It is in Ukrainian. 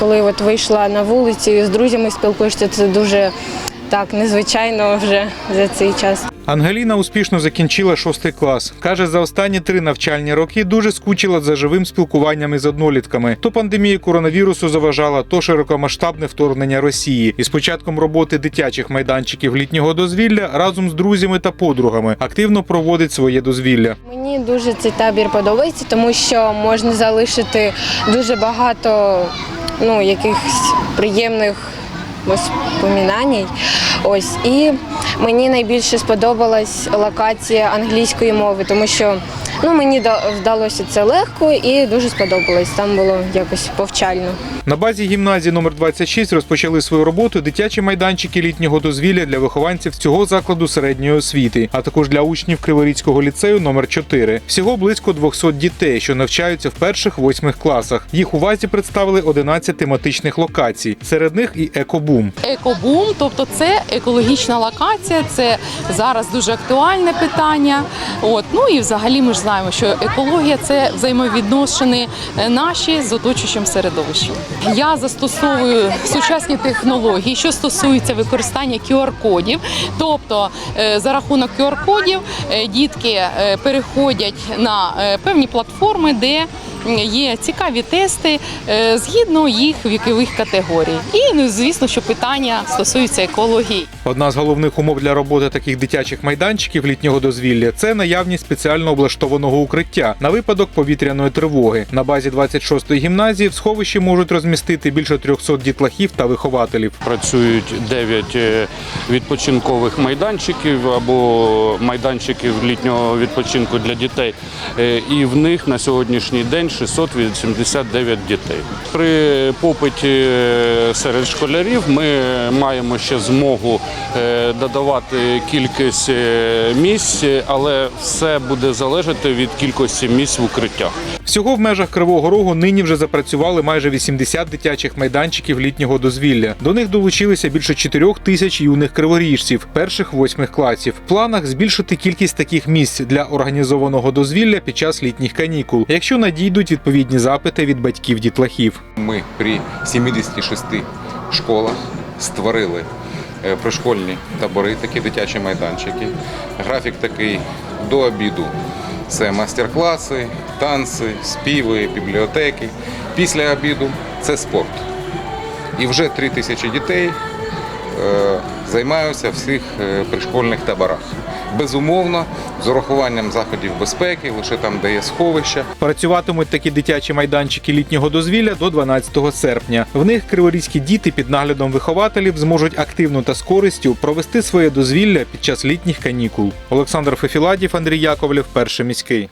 коли от вийшла на вулицю з друзями спілкуєшся, це дуже так незвичайно вже за цей час. Ангеліна успішно закінчила шостий клас. Каже, за останні три навчальні роки дуже скучила за живим спілкуванням із однолітками. То пандемія коронавірусу заважала, то широкомасштабне вторгнення Росії. І з початком роботи дитячих майданчиків літнього дозвілля разом з друзями та подругами активно проводить своє дозвілля. Мені дуже цей табір подобається, тому що можна залишити дуже багато ну, якихось приємних воспоминань. Ось і мені найбільше сподобалась локація англійської мови, тому що ну, мені да- вдалося це легко і дуже сподобалось. Там було якось повчально. На базі гімназії номер 26 розпочали свою роботу дитячі майданчики літнього дозвілля для вихованців цього закладу середньої освіти, а також для учнів Криворізького ліцею номер 4 Всього близько 200 дітей, що навчаються в перших восьмих класах. Їх увазі представили 11 тематичних локацій. Серед них і екобум. екобум, тобто це екологічна локація, це зараз дуже актуальне питання. От ну і взагалі ми ж знаємо, що екологія це взаємовідносини е, наші з оточуючим середовищем. Я застосовую сучасні технології, що стосується використання QR-кодів, тобто е, за рахунок QR-кодів е, дітки переходять на певні платформи, де є цікаві тести е, згідно їх вікових категорій. І ну, звісно, що питання стосуються екології. Одна з головних умов для роботи таких дитячих майданчиків літнього дозвілля це наявність спеціально облаштованого укриття на випадок повітряної тривоги. На базі 26-ї гімназії в сховищі можуть розмістити більше 300 дітлахів та вихователів. Працюють 9 е, відпочинкових майданчиків або майданчиків літнього відпочинку для дітей. Е, І в них на сьогоднішній день 689 дітей. При попиті е, серед школярів ми маємо ще змогу е, додавати кількість е, місць, але все буде залежати від кількості місць в укриттях. Всього в межах Кривого Рогу нині вже запрацювали майже 80 дитячих майданчиків літнього дозвілля. До них долучилися більше 4 тисяч юних криворіжців перших восьмих класів. В планах збільшити кількість таких місць для організованого дозвілля під час літніх канікул, якщо надійдуть відповідні запити від батьків дітлахів. Ми при 76 школах створили е, пришкольні табори, такі дитячі майданчики. Графік такий до обіду. Це майстер-класи, танці, співи, бібліотеки. Після обіду це спорт. І вже три тисячі дітей е, займаються в всіх е, пришкольних таборах. Безумовно, з урахуванням заходів безпеки, лише там, де є сховища. Працюватимуть такі дитячі майданчики літнього дозвілля до 12 серпня. В них криворізькі діти під наглядом вихователів зможуть активно та з користю провести своє дозвілля під час літніх канікул. Олександр Фефіладів, Андрій Яковлев, перший міський.